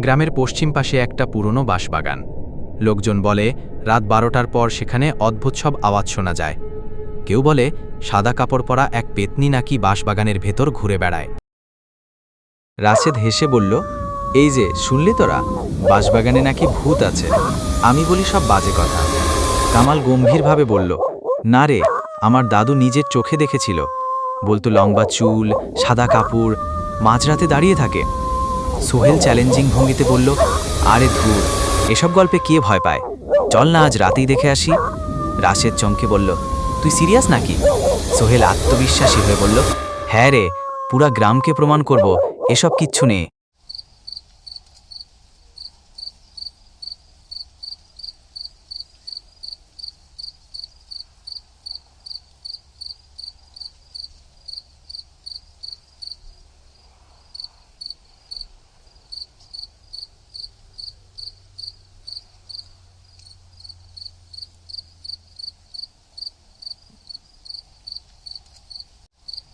গ্রামের পশ্চিম পাশে একটা পুরনো বাঁশবাগান। লোকজন বলে, রাত বারোটার পর সেখানে অদ্ভুত সব আওয়াজ শোনা যায়। কেউ বলে, সাদা কাপড় পরা এক পেতনি নাকি বাঁশবাগানের ভেতর ঘুরে বেড়ায়। রাশেদ হেসে বলল, এই যে, শুনলি তোরা? বাঁশবাগানে নাকি ভূত আছে। আমি বলি সব বাজে কথা। কামাল গম্ভীরভাবে বলল, না রে, আমার দাদু নিজের চোখে দেখেছিল। বলতো লম্বা চুল, সাদা কাপড়, মাঝরাতে দাঁড়িয়ে থাকে। সোহেল চ্যালেঞ্জিং ভঙ্গিতে বলল, আরে ধুর, এসব গল্পে কে ভয় পায়? চল না আজ রাতেই দেখে আসি। রাশেদ চমকে বলল, তুই সিরিয়াস নাকি? সোহেল আত্মবিশ্বাসী হয়ে বলল হ্যাঁ রে, পুরা গ্রামকে প্রমাণ করব, এসব কিচ্ছু নেই।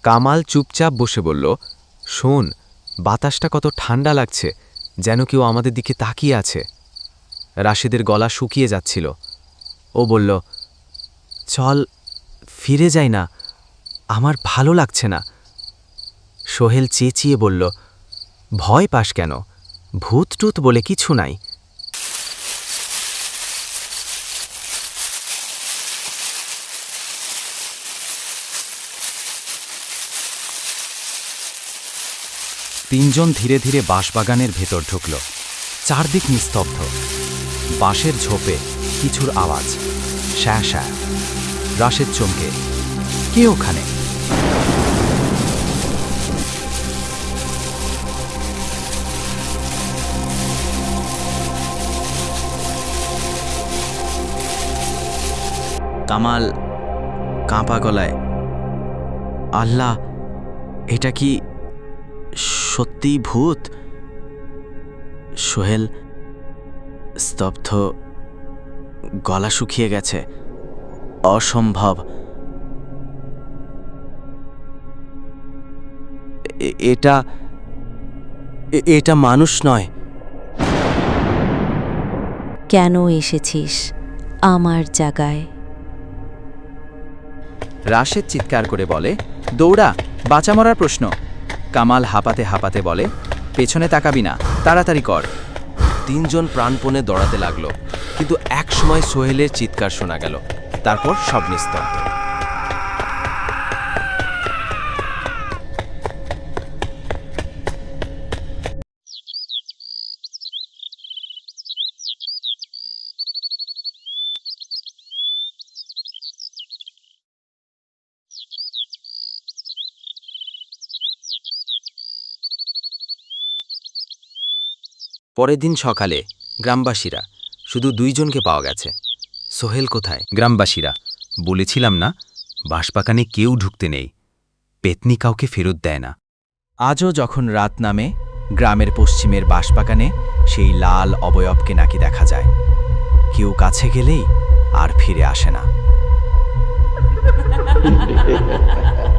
কামাল চুপচাপ বসে বলল, শোন, বাতাসটা কত ঠান্ডা লাগছে, যেন কেউ আমাদের দিকে তাকিয়ে আছে। রাশেদের গলা শুকিয়ে যাচ্ছিল। ও বলল, চল, ফিরে যাই না, আমার ভালো লাগছে না। সোহেল চেঁচিয়ে বলল, ভয় পাস কেন? ভূত টুত বলে কিছু নাই। তিনজন ধীরে ধীরে বাঁশবাগানের ভেতর ঢুকল। চারদিক নিস্তব্ধ। বাঁশের ঝোপে কিছুর আওয়াজ। শ্যা শ্যা। রাশেদ চমকে, কে ওখানে? কামাল, কাঁপা গলায়, আল্লাহ, এটা কি সত্যিই ভূত? সোহেল স্তব্ধ গলা শুকিয়ে গেছে। অসম্ভব। এটা এটা মানুষ নয়। কেন এসেছিস আমার জায়গায়? রাশেদ চিৎকার করে বলে দৌড়া বাঁচা মরার প্রশ্ন। কামাল হাঁপাতে হাঁপাতে বলে, পেছনে তাকাবি না, তাড়াতাড়ি কর। তিনজন প্রাণপণে দৌড়াতে লাগল, কিন্তু এক সময় সোহেলের চিৎকার শোনা গেল, তারপর সব নিস্তব্ধ। পরের দিন সকালে গ্রামবাসীরা শুধু দুইজনকে পাওয়া গেছে। সোহেল কোথায়? গ্রামবাসীরা, বলেছিলাম না বাঁশবাগানে কেউ ঢুকতে নেই। পেতনি কাউকে ফেরত দেয় না। আজও যখন রাত নামে, গ্রামের পশ্চিমের বাঁশবাগানে সেই লাল অবয়বকে নাকি দেখা যায়। কেউ কাছে গেলেই আর ফিরে আসে না।